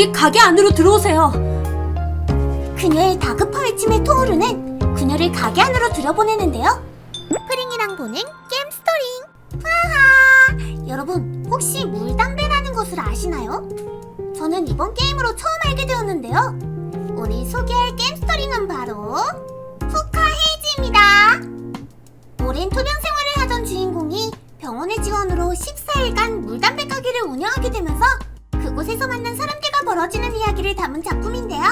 우리 가게 안으로 들어오세요. 그녀의 다급한 외침에 토오르는 그녀를 가게 안으로 들여보내는데요. 프링이랑 보는 게임 스토링. 하하. 여러분 혹시 물담배라는 것을 아시나요? 저는 이번 게임으로 처음 알게 되었는데요. 오늘 소개할 게임 스토링은 바로 후카 헤이즈입니다. 오랜 투병 생활을 하던 주인공이 병원의 지원으로 14일간 물담배 가게를 운영하게 되면서 그곳에서 만난 사람들과 벌어지는 이야기를 담은 작품인데요.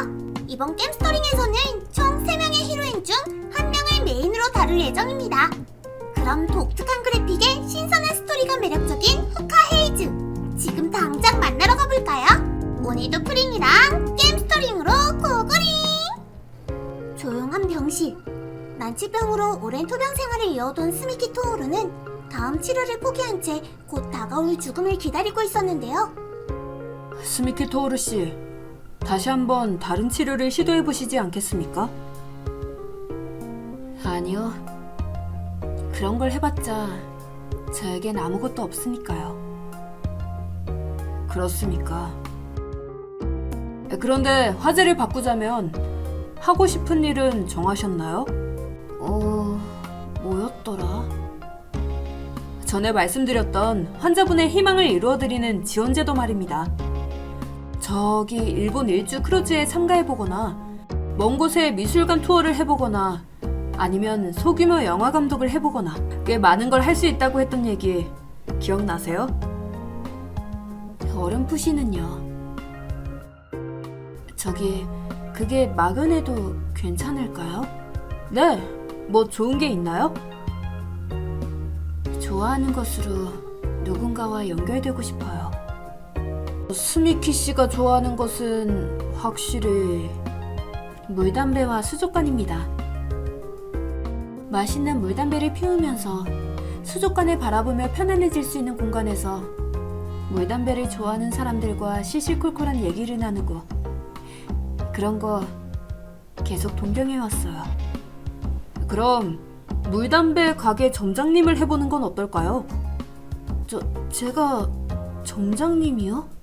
이번 게임 스토링에서는 총 3명의 히로인 중한 명을 메인으로 다룰 예정입니다. 그럼 독특한 그래픽에 신선한 스토리가 매력적인 후카 헤이즈 지금 당장 만나러 가볼까요? 오늘도 프링이랑 게임 스토링으로 고고링 조용한 병실 난치병으로 오랜 투병 생활을 이어온 스미키 토오르는 다음 치료를 포기한 채 곧 다가올 죽음을 기다리고 있었는데요. 스미키 토오르 씨, 다시 한번 다른 치료를 시도해 보시지 않겠습니까? 아니요. 그런 걸 해봤자 저에겐 아무것도 없으니까요. 그렇습니까? 그런데 화제를 바꾸자면 하고 싶은 일은 정하셨나요? 어, 뭐였더라? 전에 말씀드렸던 환자분의 희망을 이루어드리는 지원제도 말입니다. 저기 일본 일주 크루즈에 참가해보거나 먼 곳에 미술관 투어를 해보거나 아니면 소규모 영화 감독을 해보거나 꽤 많은 걸 할 수 있다고 했던 얘기 기억나세요? 어렴풋이는요. 저기 그게 막연해도 괜찮을까요? 네, 뭐 좋은 게 있나요? 좋아하는 것으로 누군가와 연결되고 싶어요. 스미키 씨가 좋아하는 것은 확실히 물담배와 수족관입니다. 맛있는 물담배를 피우면서 수족관을 바라보며 편안해질 수 있는 공간에서 물담배를 좋아하는 사람들과 시시콜콜한 얘기를 나누고 그런 거 계속 동경해왔어요. 그럼 물담배 가게 점장님을 해보는 건 어떨까요? 저, 제가 점장님이요?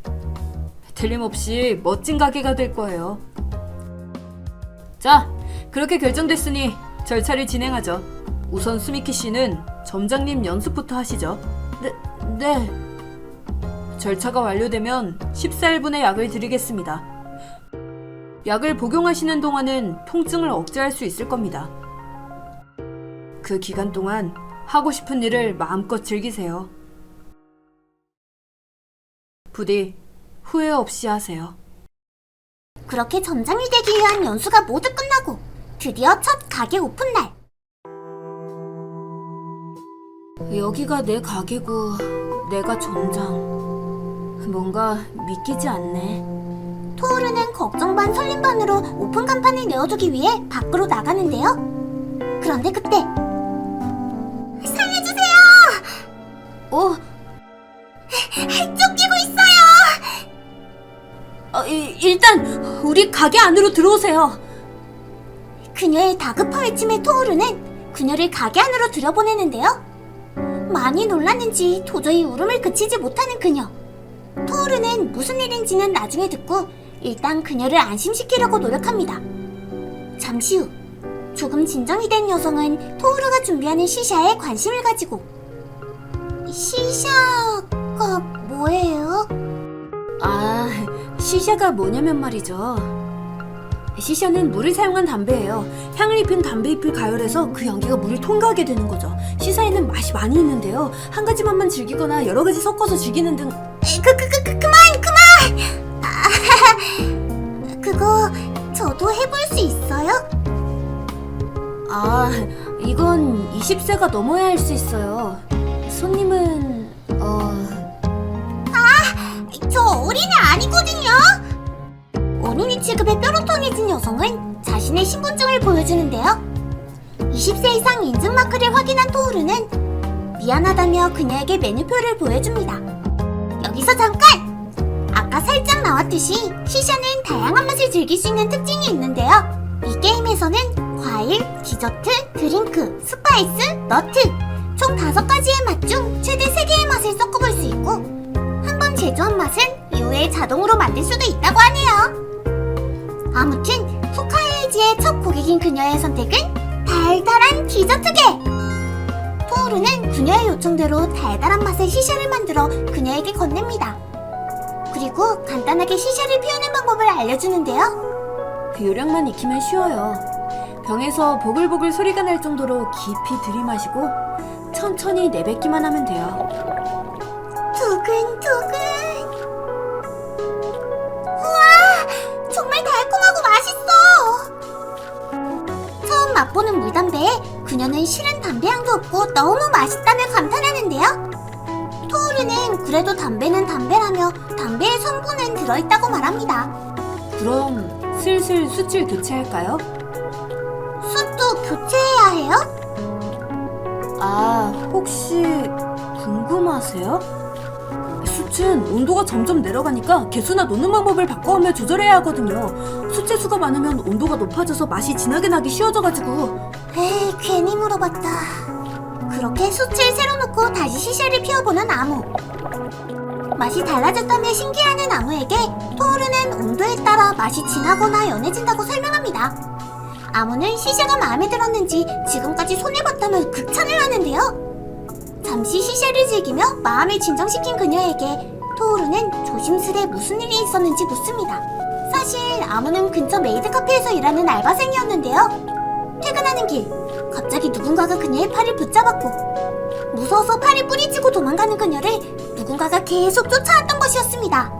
틀림없이 멋진 가게가 될 거예요. 자, 그렇게 결정됐으니 절차를 진행하죠. 우선 수미키 씨는 점장님 연습부터 하시죠. 네, 네. 절차가 완료되면 14일분의 약을 드리겠습니다. 약을 복용하시는 동안은 통증을 억제할 수 있을 겁니다. 그 기간 동안 하고 싶은 일을 마음껏 즐기세요. 부디 후회 없이 하세요. 그렇게 점장이 되기 위한 연수가 모두 끝나고 드디어 첫 가게 오픈 날. 여기가 내 가게고 내가 점장. 뭔가 믿기지 않네. 토오르는 걱정 반 설렘 반으로 오픈 간판을 내어주기 위해 밖으로 나가는데요. 그런데 그때 살려주세요! 어? 쫓기고 있어요! 어, 이- 일단 우리 가게 안으로 들어오세요. 그녀의 다급한 외침에 토오르는 그녀를 가게 안으로 들여보내는데요. 많이 놀랐는지 도저히 울음을 그치지 못하는 그녀. 토오르는 무슨 일인지는 나중에 듣고 일단 그녀를 안심시키려고 노력합니다. 잠시 후 조금 진정이 된 여성은 토오르가 준비하는 시샤에 관심을 가지고 시샤가 뭐예요? 아, 시샤가 뭐냐면 말이죠. 시샤는 물을 사용한 담배예요. 향을 입힌 담배 잎을 가열해서 그 연기가 물을 통과하게 되는 거죠. 시사에는 맛이 많이 있는데요. 한 가지 맛만 즐기거나 여러 가지 섞어서 즐기는 등 그, 그, 그, 그, 그만, 그만! 아, 그거 저도 해볼 수 있어요? 아, 이건 20세가 넘어야 할 수 있어요. 손님은 아니거든요? 어린이 취급에 뾰로통해진 여성은 자신의 신분증을 보여주는데요. 20세 이상 인증 마크를 확인한 토우르는 미안하다며 그녀에게 메뉴표를 보여줍니다. 여기서 잠깐! 아까 살짝 나왔듯이 시샤는 다양한 맛을 즐길 수 있는 특징이 있는데요. 이 게임에서는 과일, 디저트, 드링크, 스파이스, 너트 총 다섯 가지의 맛 중 최대 세 개의 맛을 섞어볼 수 있고 제조한 맛은 이후에 자동으로 만들 수도 있다고 하네요. 아무튼 후카이지의 첫 고객인 그녀의 선택은 달달한 디저트계. 토오르는 그녀의 요청대로 달달한 맛의 시샤를 만들어 그녀에게 건넵니다. 그리고 간단하게 시샤를 피우는 방법을 알려주는데요. 그 요령만 익히면 쉬워요. 병에서 보글보글 소리가 날 정도로 깊이 들이마시고 천천히 내뱉기만 하면 돼요. 두근두근. 우와, 정말 달콤하고 맛있어. 처음 맛보는 물담배에 그녀는 실은 담배 향도 없고 너무 맛있다며 감탄하는데요. 토오르는 그래도 담배는 담배라며 담배의 성분은 들어있다고 말합니다. 그럼 슬슬 수칠 교체할까요? 숯도 교체해야 해요? 아, 혹시 궁금하세요? 숯은 온도가 점점 내려가니까 개수나 놓는 방법을 바꿔가며 조절해야 하거든요. 수채 수가 많으면 온도가 높아져서 맛이 진하게 나기 쉬워져가지고 에이, 괜히 물어봤다. 그렇게 숯을 새로 넣고 다시 시샤를 피워보는 아무. 맛이 달라졌다며 신기해하는 아무에게 토오르는 온도에 따라 맛이 진하거나 연해진다고 설명합니다. 아무는 시샤가 마음에 들었는지 지금까지 손해봤다며 극찬을 하는데요. 잠시 시샤를 즐기며 마음을 진정시킨 그녀에게 토오르는 조심스레 무슨 일이 있었는지 묻습니다. 사실 아무는 근처 메이드 카페에서 일하는 알바생이었는데요. 퇴근하는 길 갑자기 누군가가 그녀의 팔을 붙잡았고 무서워서 팔이 뿌리치고 도망가는 그녀를 누군가가 계속 쫓아왔던 것이었습니다.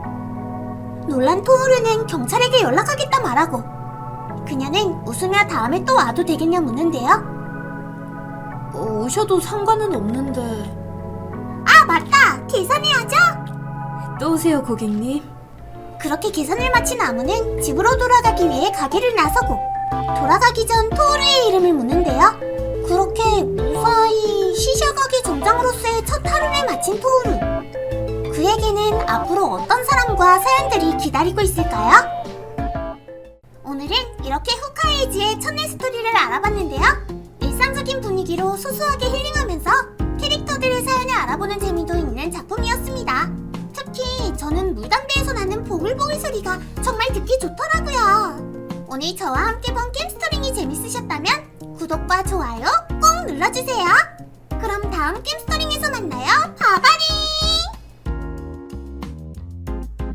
놀란 토오르는 경찰에게 연락하겠다 말하고 그녀는 웃으며 다음에 또 와도 되겠냐 묻는데요. 어, 오셔도 상관은 없는데 아 맞다 계산해야죠. 또 오세요 고객님. 그렇게 계산을 마친 아무는 집으로 돌아가기 위해 가게를 나서고 돌아가기 전 토르의 이름을 묻는데요. 그렇게 무사히 시샤 가게 점장으로서의 첫 하루를 마친 토르. 그에게는 앞으로 어떤 사람과 사연들이 기다리고 있을까요? 오늘은 이렇게 후카에이지의 첫날 스토리를 알아봤는데요. 일상적인 분위기로 소소하게 힐링하면서 캐릭터들의 사연을 알아보는 재미도 있는 작품이었습니다. 특히 저는 물담배에서 나는 보글보글 소리가 정말 듣기 좋더라고요. 오늘 저와 함께 본 게임스토링이 재밌으셨다면 구독과 좋아요 꼭 눌러주세요. 그럼 다음 게임스토링에서 만나요. 바바리!